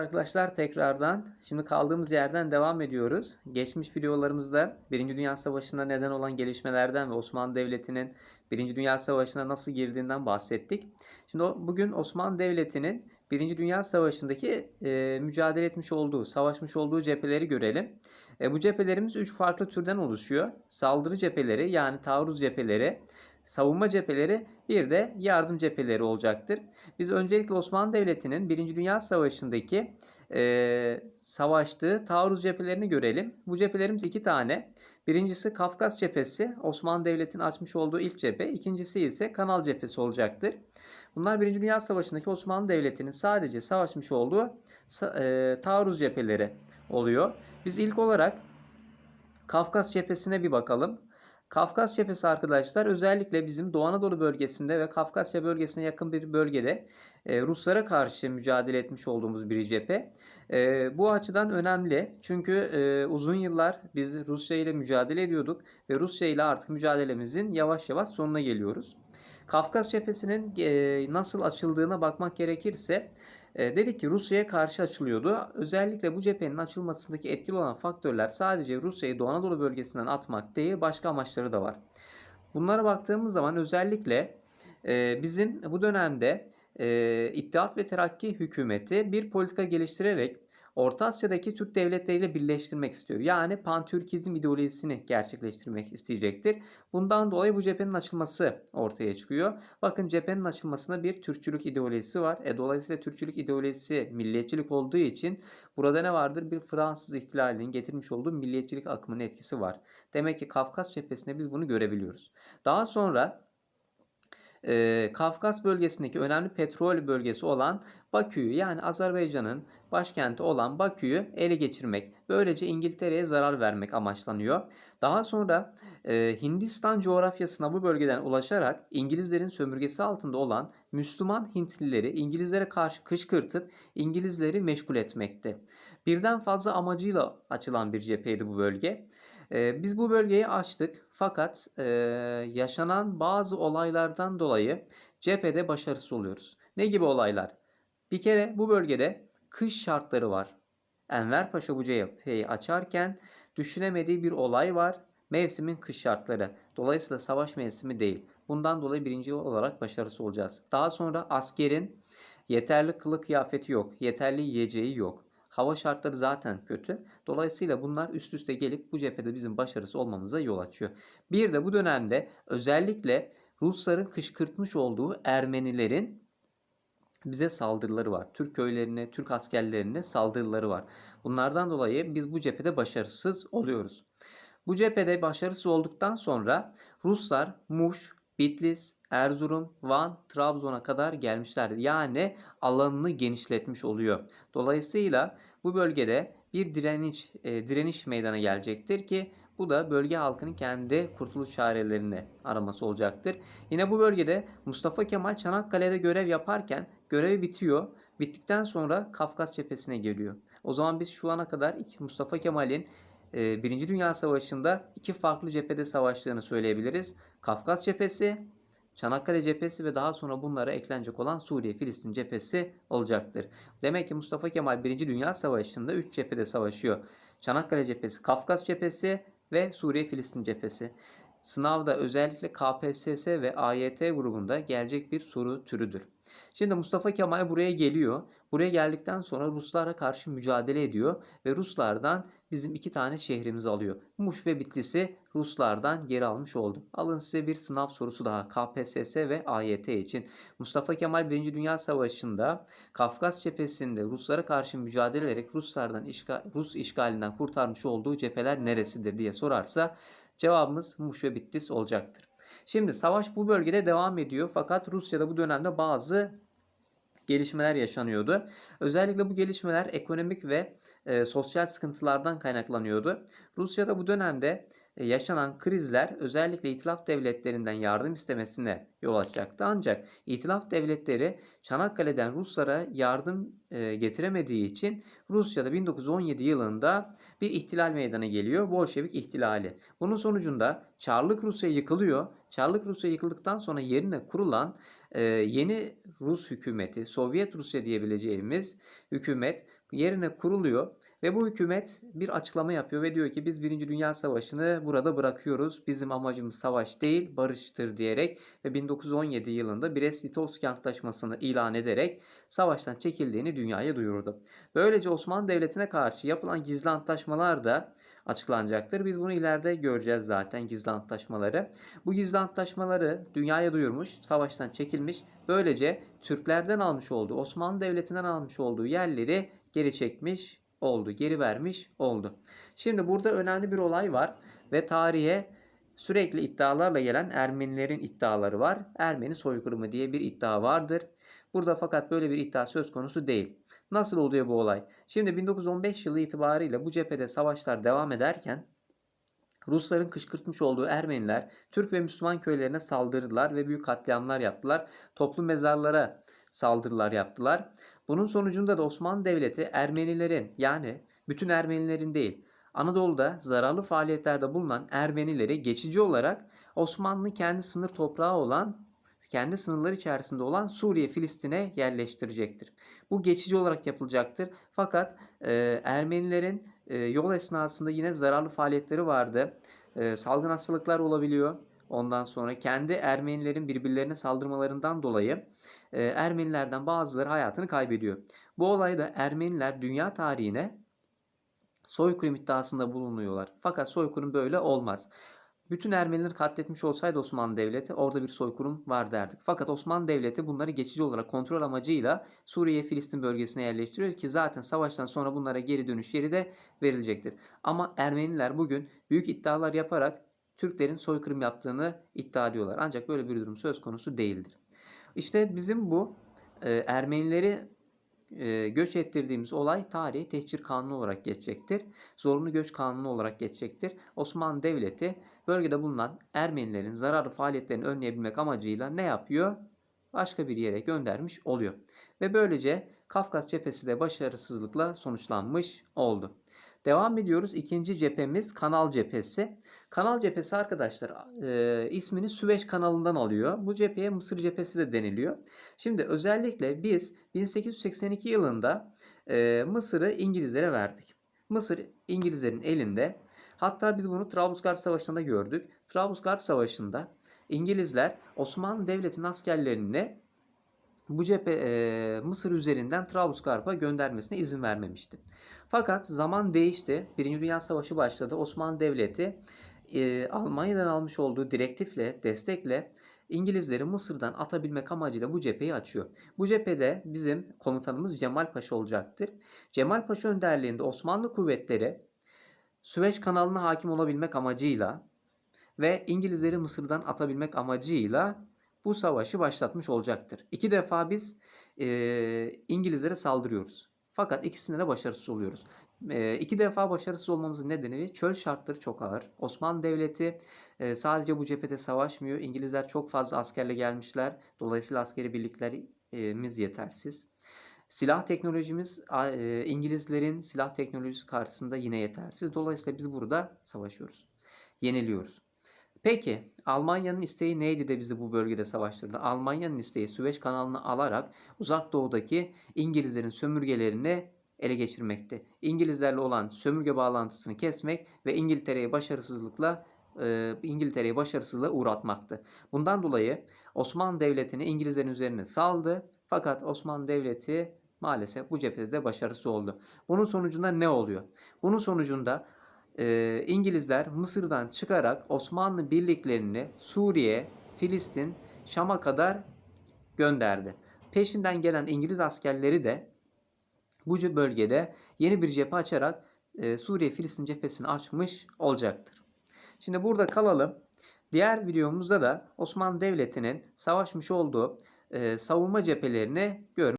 arkadaşlar tekrardan. Şimdi kaldığımız yerden devam ediyoruz. Geçmiş videolarımızda Birinci Dünya Savaşı'nda neden olan gelişmelerden ve Osmanlı Devleti'nin Birinci Dünya Savaşı'na nasıl girdiğinden bahsettik. Şimdi bugün Osmanlı Devleti'nin Birinci Dünya Savaşı'ndaki e, mücadele etmiş olduğu, savaşmış olduğu cepheleri görelim. E, bu cephelerimiz üç farklı türden oluşuyor. Saldırı cepheleri yani taarruz cepheleri, savunma cepheleri bir de yardım cepheleri olacaktır. Biz öncelikle Osmanlı Devleti'nin Birinci Dünya Savaşı'ndaki e, savaştığı taarruz cephelerini görelim. Bu cephelerimiz iki tane. Birincisi Kafkas cephesi, Osmanlı Devleti'nin açmış olduğu ilk cephe. İkincisi ise Kanal cephesi olacaktır. Bunlar Birinci Dünya Savaşı'ndaki Osmanlı Devleti'nin sadece savaşmış olduğu e, taarruz cepheleri oluyor. Biz ilk olarak Kafkas cephesine bir bakalım. Kafkas cephesi arkadaşlar özellikle bizim Doğu Anadolu bölgesinde ve Kafkasya bölgesine yakın bir bölgede e, Ruslara karşı mücadele etmiş olduğumuz bir cephe. E, bu açıdan önemli çünkü e, uzun yıllar biz Rusya ile mücadele ediyorduk ve Rusya ile artık mücadelemizin yavaş yavaş sonuna geliyoruz. Kafkas cephesinin e, nasıl açıldığına bakmak gerekirse dedik ki Rusya'ya karşı açılıyordu. Özellikle bu cephenin açılmasındaki etkili olan faktörler sadece Rusya'yı Doğu Anadolu bölgesinden atmak değil başka amaçları da var. Bunlara baktığımız zaman özellikle e, bizim bu dönemde e, İttihat ve Terakki hükümeti bir politika geliştirerek Orta Asya'daki Türk devletleriyle birleştirmek istiyor. Yani Pantürkizm ideolojisini gerçekleştirmek isteyecektir. Bundan dolayı bu cephenin açılması ortaya çıkıyor. Bakın cephenin açılmasında bir Türkçülük ideolojisi var. E, dolayısıyla Türkçülük ideolojisi milliyetçilik olduğu için burada ne vardır? Bir Fransız ihtilalinin getirmiş olduğu milliyetçilik akımının etkisi var. Demek ki Kafkas cephesinde biz bunu görebiliyoruz. Daha sonra e, Kafkas bölgesindeki önemli petrol bölgesi olan Bakü'yü yani Azerbaycan'ın başkenti olan Bakü'yü ele geçirmek. Böylece İngiltere'ye zarar vermek amaçlanıyor. Daha sonra e, Hindistan coğrafyasına bu bölgeden ulaşarak İngilizlerin sömürgesi altında olan Müslüman Hintlileri İngilizlere karşı kışkırtıp İngilizleri meşgul etmekti. Birden fazla amacıyla açılan bir cepheydi bu bölge. Ee, biz bu bölgeyi açtık fakat e, yaşanan bazı olaylardan dolayı cephede başarısız oluyoruz. Ne gibi olaylar? Bir kere bu bölgede kış şartları var. Enver Paşa bu cepheyi açarken düşünemediği bir olay var. Mevsimin kış şartları. Dolayısıyla savaş mevsimi değil. Bundan dolayı birinci olarak başarısız olacağız. Daha sonra askerin yeterli kılık kıyafeti yok. Yeterli yiyeceği yok. Hava şartları zaten kötü. Dolayısıyla bunlar üst üste gelip bu cephede bizim başarısı olmamıza yol açıyor. Bir de bu dönemde özellikle Rusların kışkırtmış olduğu Ermenilerin bize saldırıları var. Türk köylerine, Türk askerlerine saldırıları var. Bunlardan dolayı biz bu cephede başarısız oluyoruz. Bu cephede başarısız olduktan sonra Ruslar Muş, Bitlis, Erzurum, Van, Trabzon'a kadar gelmişlerdir. Yani alanını genişletmiş oluyor. Dolayısıyla bu bölgede bir direniş e, direniş meydana gelecektir ki bu da bölge halkının kendi kurtuluş çarelerini araması olacaktır. Yine bu bölgede Mustafa Kemal Çanakkale'de görev yaparken görevi bitiyor. Bittikten sonra Kafkas cephesine geliyor. O zaman biz şu ana kadar Mustafa Kemal'in Birinci Dünya Savaşı'nda iki farklı cephede savaştığını söyleyebiliriz. Kafkas cephesi, Çanakkale cephesi ve daha sonra bunlara eklenecek olan Suriye-Filistin cephesi olacaktır. Demek ki Mustafa Kemal Birinci Dünya Savaşı'nda 3 cephede savaşıyor. Çanakkale cephesi, Kafkas cephesi ve Suriye-Filistin cephesi. Sınavda özellikle KPSS ve AYT grubunda gelecek bir soru türüdür. Şimdi Mustafa Kemal buraya geliyor. Buraya geldikten sonra Ruslara karşı mücadele ediyor ve Ruslardan bizim iki tane şehrimizi alıyor. Muş ve Bitlis'i Ruslardan geri almış oldu. Alın size bir sınav sorusu daha KPSS ve AYT için. Mustafa Kemal 1. Dünya Savaşı'nda Kafkas cephesinde Ruslara karşı mücadele ederek Ruslardan işgal, Rus işgalinden kurtarmış olduğu cepheler neresidir diye sorarsa cevabımız Muş ve Bitlis olacaktır. Şimdi savaş bu bölgede devam ediyor fakat Rusya'da bu dönemde bazı gelişmeler yaşanıyordu. Özellikle bu gelişmeler ekonomik ve e, sosyal sıkıntılardan kaynaklanıyordu. Rusya'da bu dönemde yaşanan krizler özellikle itilaf devletlerinden yardım istemesine yol açacaktı. Ancak itilaf devletleri Çanakkale'den Ruslara yardım e, getiremediği için Rusya'da 1917 yılında bir ihtilal meydana geliyor. Bolşevik ihtilali. Bunun sonucunda Çarlık Rusya yıkılıyor. Çarlık Rusya yıkıldıktan sonra yerine kurulan e, yeni Rus hükümeti, Sovyet Rusya diyebileceğimiz hükümet yerine kuruluyor ve bu hükümet bir açıklama yapıyor ve diyor ki biz Birinci Dünya Savaşı'nı burada bırakıyoruz. Bizim amacımız savaş değil barıştır diyerek ve 1917 yılında Brest-Litovski Antlaşması'nı ilan ederek savaştan çekildiğini dünyaya duyurdu. Böylece Osmanlı Devleti'ne karşı yapılan gizli antlaşmalar da açıklanacaktır. Biz bunu ileride göreceğiz zaten gizli antlaşmaları. Bu gizli antlaşmaları dünyaya duyurmuş, savaştan çekilmiş. Böylece Türklerden almış olduğu, Osmanlı Devleti'nden almış olduğu yerleri geri çekmiş oldu, geri vermiş oldu. Şimdi burada önemli bir olay var ve tarihe sürekli iddialarla gelen Ermenilerin iddiaları var. Ermeni soykırımı diye bir iddia vardır. Burada fakat böyle bir iddia söz konusu değil. Nasıl oluyor bu olay? Şimdi 1915 yılı itibariyle bu cephede savaşlar devam ederken Rusların kışkırtmış olduğu Ermeniler Türk ve Müslüman köylerine saldırdılar ve büyük katliamlar yaptılar. Toplu mezarlara saldırılar yaptılar. Bunun sonucunda da Osmanlı Devleti Ermenilerin yani bütün Ermenilerin değil Anadolu'da zararlı faaliyetlerde bulunan Ermenileri geçici olarak Osmanlı kendi sınır toprağı olan kendi sınırları içerisinde olan Suriye, Filistin'e yerleştirecektir. Bu geçici olarak yapılacaktır. Fakat e, Ermenilerin e, yol esnasında yine zararlı faaliyetleri vardı. E, salgın hastalıklar olabiliyor. Ondan sonra kendi Ermenilerin birbirlerine saldırmalarından dolayı e, Ermenilerden bazıları hayatını kaybediyor. Bu olayda Ermeniler dünya tarihine soykırım iddiasında bulunuyorlar. Fakat soykırım böyle olmaz. Bütün Ermenileri katletmiş olsaydı Osmanlı Devleti orada bir soykırım var derdik. Fakat Osmanlı Devleti bunları geçici olarak kontrol amacıyla Suriye Filistin bölgesine yerleştiriyor ki zaten savaştan sonra bunlara geri dönüş yeri de verilecektir. Ama Ermeniler bugün büyük iddialar yaparak Türklerin soykırım yaptığını iddia ediyorlar. Ancak böyle bir durum söz konusu değildir. İşte bizim bu e, Ermenileri e, göç ettirdiğimiz olay tarihi tehcir kanunu olarak geçecektir. Zorunlu göç kanunu olarak geçecektir. Osmanlı Devleti bölgede bulunan Ermenilerin zararlı faaliyetlerini önleyebilmek amacıyla ne yapıyor? Başka bir yere göndermiş oluyor. Ve böylece Kafkas cephesi de başarısızlıkla sonuçlanmış oldu. Devam ediyoruz. İkinci cephemiz Kanal cephesi. Kanal cephesi arkadaşlar e, ismini Süveyş kanalından alıyor. Bu cepheye Mısır cephesi de deniliyor. Şimdi özellikle biz 1882 yılında e, Mısır'ı İngilizlere verdik. Mısır İngilizlerin elinde. Hatta biz bunu Trablusgarp Savaşı'nda gördük. Trablusgarp Savaşı'nda İngilizler Osmanlı Devleti'nin askerlerini bu cephe e, Mısır üzerinden Trablusgarp'a göndermesine izin vermemişti. Fakat zaman değişti. Birinci Dünya Savaşı başladı. Osmanlı Devleti e, Almanya'dan almış olduğu direktifle, destekle İngilizleri Mısır'dan atabilmek amacıyla bu cepheyi açıyor. Bu cephede bizim komutanımız Cemal Paşa olacaktır. Cemal Paşa önderliğinde Osmanlı kuvvetleri Süveyş kanalına hakim olabilmek amacıyla ve İngilizleri Mısır'dan atabilmek amacıyla bu savaşı başlatmış olacaktır. İki defa biz e, İngilizlere saldırıyoruz. Fakat ikisinde de başarısız oluyoruz. E, iki defa başarısız olmamızın nedeni çöl şartları çok ağır. Osmanlı Devleti e, sadece bu cephede savaşmıyor. İngilizler çok fazla askerle gelmişler. Dolayısıyla askeri birliklerimiz yetersiz. Silah teknolojimiz e, İngilizlerin silah teknolojisi karşısında yine yetersiz. Dolayısıyla biz burada savaşıyoruz. Yeniliyoruz. Peki Almanya'nın isteği neydi de bizi bu bölgede savaştırdı? Almanya'nın isteği Süveyş kanalını alarak uzak doğudaki İngilizlerin sömürgelerini ele geçirmekti. İngilizlerle olan sömürge bağlantısını kesmek ve İngiltere'yi başarısızlıkla e, İngiltere'yi başarısızlığa uğratmaktı. Bundan dolayı Osmanlı Devleti'ni İngilizlerin üzerine saldı. Fakat Osmanlı Devleti maalesef bu cephede de başarısız oldu. Bunun sonucunda ne oluyor? Bunun sonucunda e, İngilizler Mısır'dan çıkarak Osmanlı birliklerini Suriye, Filistin, Şam'a kadar gönderdi. Peşinden gelen İngiliz askerleri de bu bölgede yeni bir cephe açarak e, Suriye-Filistin cephesini açmış olacaktır. Şimdi burada kalalım. Diğer videomuzda da Osmanlı Devleti'nin savaşmış olduğu e, savunma cephelerini görmüş